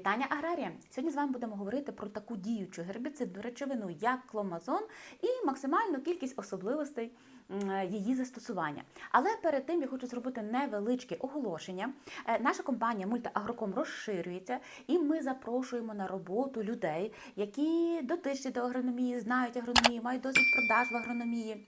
Вітання аграрія! Сьогодні з вами будемо говорити про таку діючу гербіцидну речовину, як кломазон, і максимальну кількість особливостей її застосування. Але перед тим я хочу зробити невеличке оголошення. Е, Наша компанія Мультиагроком розширюється, і ми запрошуємо на роботу людей, які дотичні до агрономії, знають агрономію, мають досвід продаж в агрономії.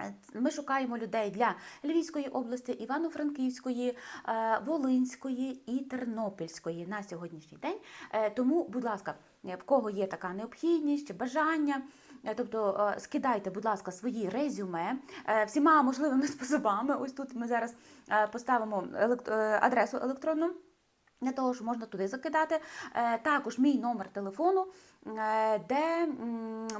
Е, Ми шукаємо людей для Львівської області, Івано-Франківської, е, Волинської і Тернопільської на сьогоднішній день. Е, Тому, будь ласка, в кого є така необхідність чи бажання. Тобто скидайте, будь ласка, свої резюме всіма можливими способами. Ось тут ми зараз поставимо адресу електронну. Для того, що можна туди закидати. Е, Також мій номер телефону, е, де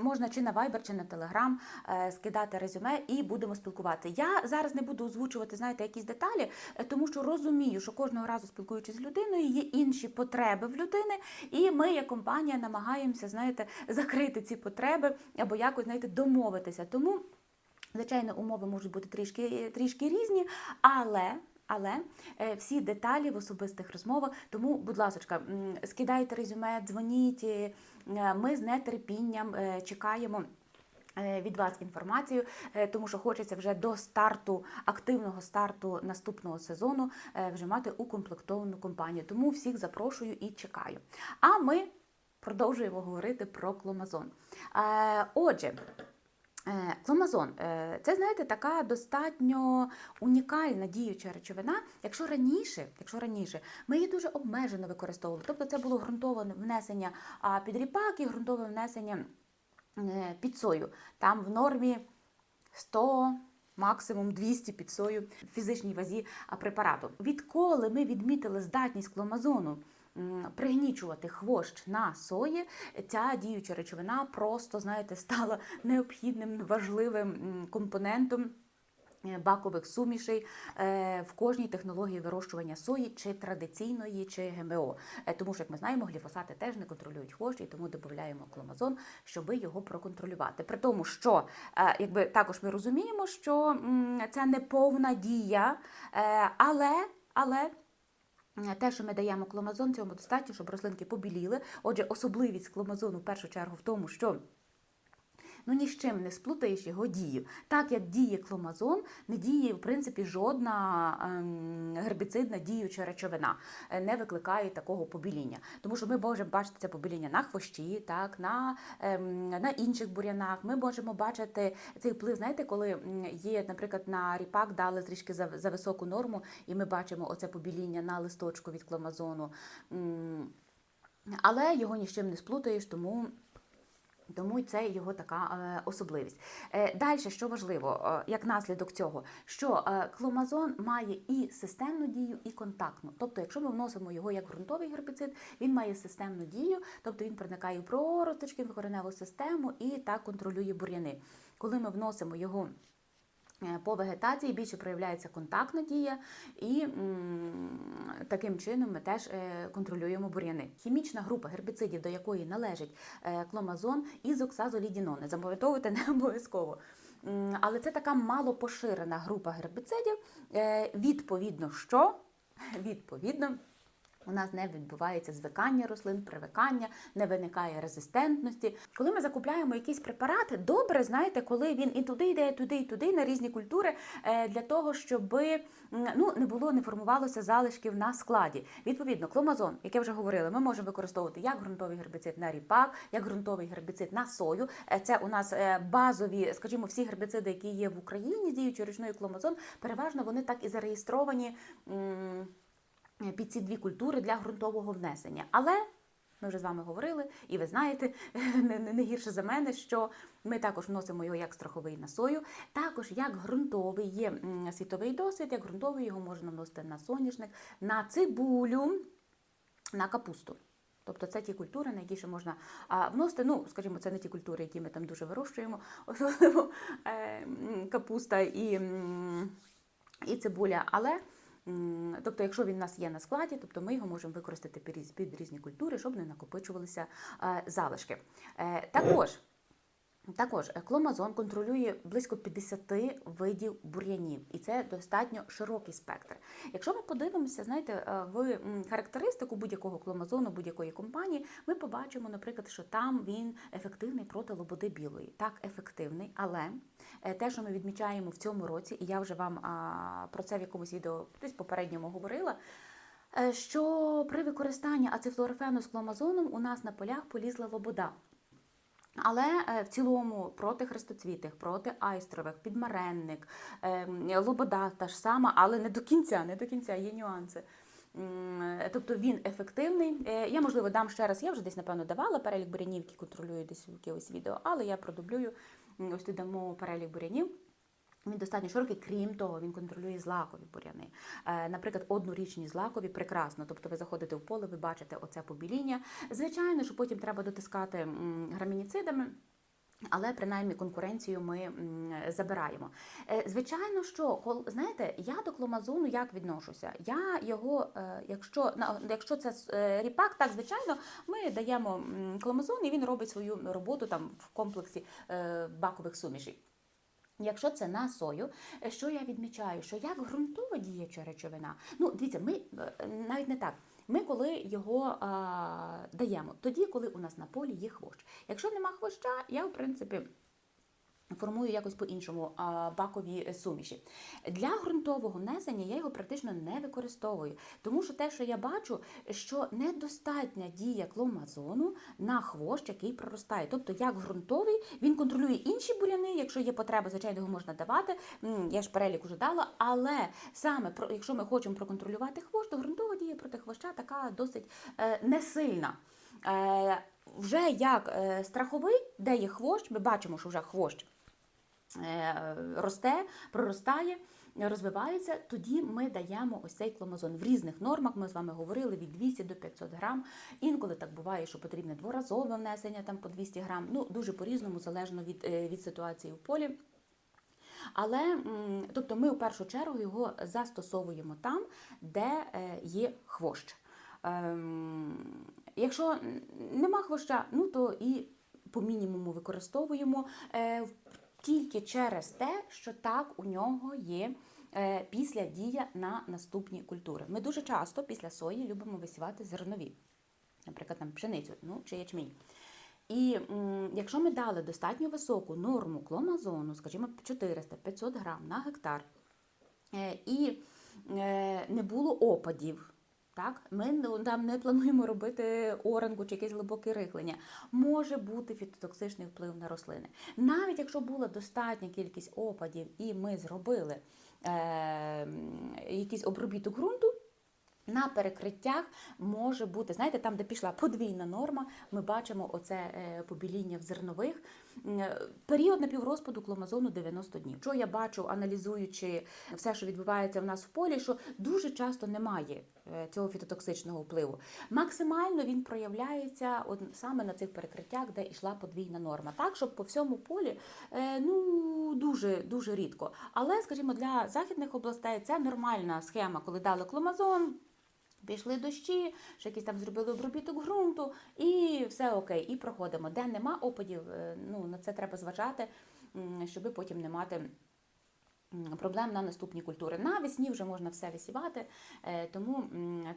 можна чи на Viber, чи на Telegram е, скидати резюме і будемо спілкуватися. Я зараз не буду озвучувати, знаєте, якісь деталі, тому що розумію, що кожного разу спілкуючись з людиною, є інші потреби в людини, і ми, як компанія, намагаємося, знаєте, закрити ці потреби або якось знаєте, домовитися. Тому. Звичайно, умови можуть бути трішки, трішки різні, але. Але е, всі деталі в особистих розмовах, тому, будь ласка, скидайте резюме, дзвоніть. е, Ми з нетерпінням е, чекаємо. Від вас інформацію, тому що хочеться вже до старту активного старту наступного сезону вже мати укомплектовану компанію. Тому всіх запрошую і чекаю. А ми продовжуємо говорити про кломазон. Отже. Е, Кломазон е, це знаєте така достатньо унікальна діюча речовина. Якщо раніше, якщо раніше ми її дуже обмежено використовували, тобто це було ґрунтоване внесення під ріпак і ґрунтове внесення е, під сою. Там в нормі 100 Максимум 200 під сою в фізичній вазі препарату. Відколи ми відмітили здатність кломазону пригнічувати хвощ на сої, ця діюча речовина просто, знаєте, стала необхідним важливим компонентом. е, Бакових сумішей е, в кожній технології вирощування сої, чи традиційної, чи ГМО. Е, Тому що, як ми знаємо, гліфосати теж не контролюють хвощ, і тому додаємо кломазон, щоб його проконтролювати. При тому, що якби також ми розуміємо, що це не повна дія, але, але те, що ми даємо кломазон, цьому достатньо, щоб рослинки побіліли. Отже, особливість кломазону в першу чергу в тому, що ну ні з чим не сплутаєш його дію. Так як діє кломазон, не діє в принципі жодна ем, гербіцидна діюча речовина, е, не викликає такого побіління. Тому що ми можемо бачити це побіління на хвощі, так, на, ем, на інших бур'янах. Ми можемо бачити цей вплив, знаєте, коли є, наприклад, на ріпак дали трішки за, за високу норму, і ми бачимо оце побіління на листочку від кломазону. Але його ні з чим не сплутаєш, тому. Тому це його така е, особливість. Е, Далі, що важливо, е, як наслідок цього, що кломазон має і системну дію, і контактну. Тобто, якщо ми вносимо його як ґрунтовий гербіцид, він має системну дію, тобто він проникає в проросточки, в кореневу систему і так контролює бур'яни. Коли ми вносимо його по вегетації більше проявляється контактна дія, і таким чином ми теж е, контролюємо бур'яни. Хімічна група гербіцидів, до якої належить е, кломазон, ізоксазолідінони. Запам'ятовуйте не обов'язково. Але це така мало поширена група гербіцидів. Е, Відповідно, що відповідно. У нас не відбувається звикання рослин, привикання, не виникає резистентності. Коли ми закупляємо якийсь препарат, добре знаєте, коли він і туди йде, і туди, і туди на різні культури е, для того, щоб ну не було, не формувалося залишків на складі. Відповідно, кломазон, як я вже говорила, ми можемо використовувати як ґрунтовий гербіцид на ріпак, як ґрунтовий гербіцид на сою. Е, Це у нас е, базові, скажімо, всі гербіциди, які є в Україні, з діючою річною кломазон, переважно вони так і зареєстровані. М, під ці дві культури для ґрунтового внесення. Але ми вже з вами говорили, і ви знаєте не, не, гірше за мене, що ми також вносимо його як страховий на сою, також як ґрунтовий є світовий досвід, як ґрунтовий його можна вносити на соняшник, на цибулю, на капусту. Тобто це ті культури, на які ще можна вносити. Ну, скажімо, це не ті культури, які ми там дуже вирощуємо, особливо е, капуста і, і цибуля. Але Тобто, якщо він у нас є на складі, тобто ми його можемо використати під різні культури, щоб не накопичувалися е, залишки. Е, Також Також е, кломазон контролює близько 50 видів бур'янів, і це достатньо широкий спектр. Якщо ми подивимося, знаєте, е, в характеристику будь-якого кломазону, будь-якої компанії, ми побачимо, наприклад, що там він ефективний проти лободи білої. Так, ефективний, але е, те, що ми відмічаємо в цьому році, і я вже вам про це в якомусь відео десь попередньому говорила. е, Що при використанні ацифлорфену з кломазоном у нас на полях полізла лобода. Але е, в цілому проти хрестоцвітих, проти айстрових, підмаренник, ем, лобода та ж сама, але не до кінця, не до кінця, є нюанси. Е, Тобто він ефективний. Е, Я, можливо, дам ще раз, я вже десь, напевно, давала перелік бурянів, які контролюю десь в якихось відео, але я продублюю. Ось тут дамо перелік бурянів. Він достатньо широкий, крім того, він контролює злакові буряни. Е, наприклад, однорічні злакові прекрасно. Тобто ви заходите в поле, ви бачите оце побіління. Звичайно, що потім треба дотискати грамініцидами. Але принаймні конкуренцію ми забираємо. Е, Звичайно, що знаєте, я до кломазону як відношуся? Я його, е, якщо якщо це ріпак, так звичайно, ми даємо кломазон, і він робить свою роботу там в комплексі бакових сумішей. Якщо це на сою, е, що я відмічаю, що як ґрунтово діюча речовина, ну дивіться, ми е, навіть не так. Ми коли його а, даємо, тоді, коли у нас на полі є хвощ. Якщо нема хвоща, я в принципі. Формую якось по-іншому бакові суміші. Для ґрунтового внесення я його практично не використовую, тому що те, що я бачу, що недостатня дія кломазону на хвощ, який проростає. Тобто, як ґрунтовий, він контролює інші буряни, якщо є потреба, звичайно, його можна давати. Я ж перелік уже дала, але саме про якщо ми хочемо проконтролювати хвощ, то ґрунтова дія проти хвоща така досить е, несильна. Е, вже як е, страховий, де є хвощ, ми бачимо, що вже хвощ е, росте, проростає, розвивається, тоді ми даємо ось цей кломазон. В різних нормах ми з вами говорили від 200 до 500 грам. Інколи так буває, що потрібне дворазове внесення там по 200 грам. Ну, дуже по-різному, залежно від, е, від ситуації в полі. Але тобто ми в першу чергу його застосовуємо там, де е, є хвощ. Ем, Якщо нема хвоща, ну то і по мінімуму використовуємо е, в- тільки через те, що так у нього є е, після дія на наступні культури. Ми дуже часто після сої любимо висівати зернові, наприклад, там пшеницю ну, чи ячмінь. І м, якщо ми дали достатньо високу норму кломазону, скажімо, 400-500 грам на гектар, е, і е, не було опадів. Так, ми там не плануємо робити оранку чи якесь глибоке рихлення. Може бути фітотоксичний вплив на рослини. Навіть якщо була достатня кількість опадів, і ми зробили е, якийсь обробіток ґрунту, на перекриттях може бути, знаєте, там, де пішла подвійна норма, ми бачимо оце е, побіління в зернових. Е, Період напіврозпаду кломазону 90 днів. Що я бачу, аналізуючи все, що відбувається в нас в полі, що дуже часто немає е, цього фітотоксичного впливу. Максимально він проявляється от саме на цих перекриттях, де йшла подвійна норма. Так, щоб по всьому полі е, ну дуже дуже рідко. Але, скажімо, для західних областей це нормальна схема, коли дали кломазон. Пішли дощі, ще якийсь там зробили обробіток ґрунту, і все окей, і проходимо. Де нема опадів, е, ну на це треба зважати, м, щоби потім не мати проблем на наступні культури. Навесні вже можна все висівати, е, тому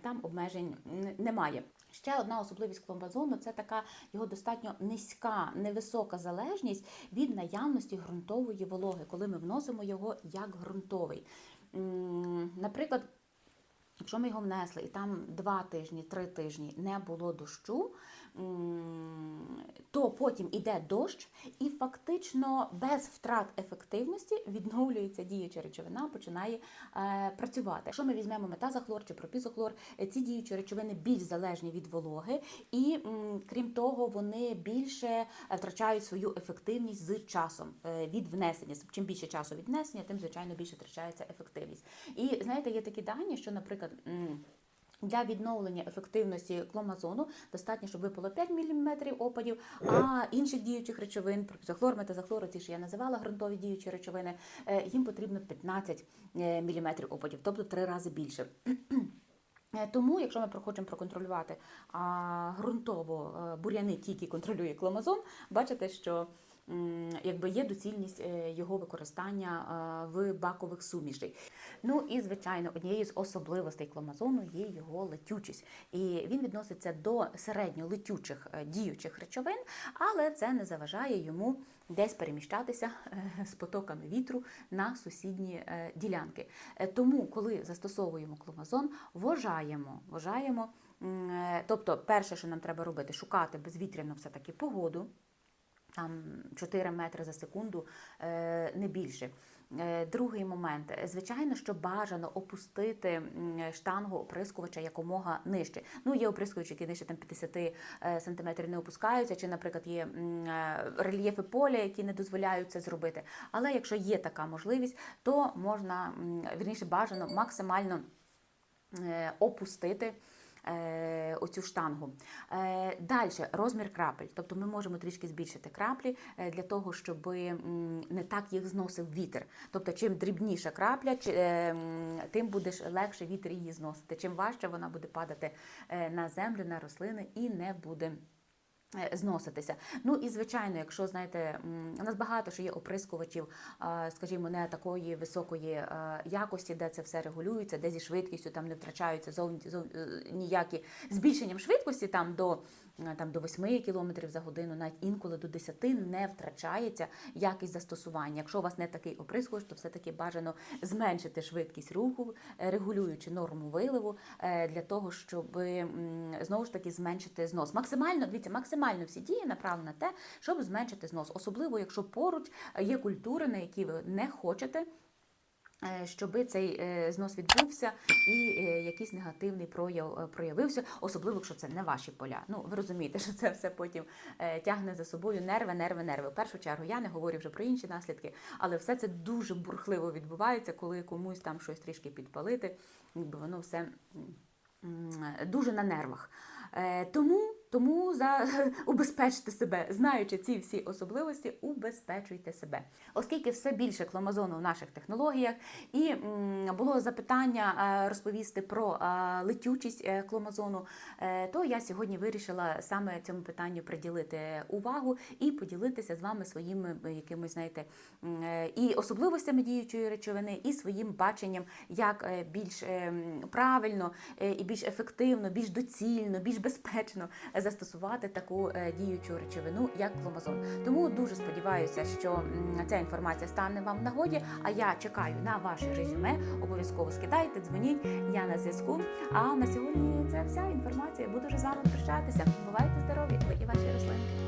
там обмежень немає. Ще одна особливість кломбазону це така його достатньо низька, невисока залежність від наявності ґрунтової вологи, коли ми вносимо його як ґрунтовий. Наприклад, Якщо ми його внесли і там два тижні, три тижні не було дощу, потім іде дощ, і фактично без втрат ефективності відновлюється діюча речовина, починає е, працювати. Якщо ми візьмемо метазохлор чи пропізохлор, е, ці діючі речовини більш залежні від вологи, і м, крім того, вони більше е, втрачають свою ефективність з часом е, від внесення. Чим більше часу від внесення, тим звичайно більше втрачається ефективність. І знаєте, є такі дані, що, наприклад. Для відновлення ефективності кломазону достатньо, щоб випало 5 мм опадів, а інших діючих речовин, пропізохлор, метазохлор, ті, що я називала ґрунтові діючі речовини, е, їм потрібно 15 мм опадів, тобто три рази більше. Е, Тому, якщо ми хочемо проконтролювати а, ґрунтово е, бур'яни тільки контролює кломазон, бачите, що якби є доцільність е, його використання е, в бакових сумішей. Ну і звичайно, однією з особливостей кломазону є його летючість, і він відноситься до середньо летючих е, діючих речовин, але це не заважає йому десь переміщатися з потоками вітру на сусідні ділянки. Тому, коли застосовуємо кломазон, вважаємо, вважаємо. Тобто, перше, що нам треба робити, шукати безвітряну все-таки погоду, там 4 метри за секунду, е, не більше. Е, Другий момент, звичайно, що бажано опустити штангу оприскувача якомога нижче. Ну, є оприскувачі, які нижче там 50 е, сантиметрів не опускаються, чи, наприклад, є рельєфи поля, які не дозволяють це зробити. Але якщо є така можливість, то можна вірніше бажано максимально опустити. Е, Оцю штангу. Е, Далі розмір крапель. Тобто ми можемо трішки збільшити краплі е, для того, щоб не так їх зносив вітер. Тобто, чим дрібніша крапля, тим буде легше вітер її зносити. Чим важче вона буде падати на землю, на рослини і не буде. Е, Зноситися. Ну і звичайно, якщо знаєте, у нас багато що є оприскувачів, скажімо, не такої високої е, якості, де це все регулюється, де зі швидкістю там не втрачаються зовні зов- е, ніякі збільшенням швидкості там до там до 8 км за годину, навіть інколи до 10 не втрачається якість застосування. Якщо у вас не такий оприскувач, то все-таки бажано зменшити швидкість руху, е, регулюючи норму виливу е, для того, щоб знову ж таки зменшити знос. Максимально дивіться, максимально всі дії направлені на те, щоб зменшити знос, особливо якщо поруч є культури, на які ви не хочете. Е, Щоб цей е, знос відбувся і е, якийсь негативний прояв проявився, особливо якщо це не ваші поля. Ну ви розумієте, що це все потім тягне за собою нерви, нерви, нерви. В першу чергу я не говорю вже про інші наслідки, але все це дуже бурхливо відбувається, коли комусь там щось трішки підпалити, якби воно все дуже на нервах. Тому, тому за убезпечте себе, знаючи ці всі особливості, убезпечуйте себе. Оскільки все більше кломазону в наших технологіях, і було запитання е, розповісти про е, летючість кломазону, е, то я сьогодні вирішила саме цьому питанню приділити увагу і поділитися з вами своїми якимось, знаєте, і особливостями діючої речовини, і своїм баченням, як більш е, правильно і більш ефективно, більш доцільно, більш безпечно застосувати таку е, діючу речовину, як кломазон. Тому дуже сподіваюся, що ця інформація стане вам в нагоді. А я чекаю на ваше резюме. Обов'язково скидайте, дзвоніть. Я на зв'язку. А на сьогодні це вся інформація. Буду вже з вами прощатися. Бувайте здорові, ви і ваші рослинки.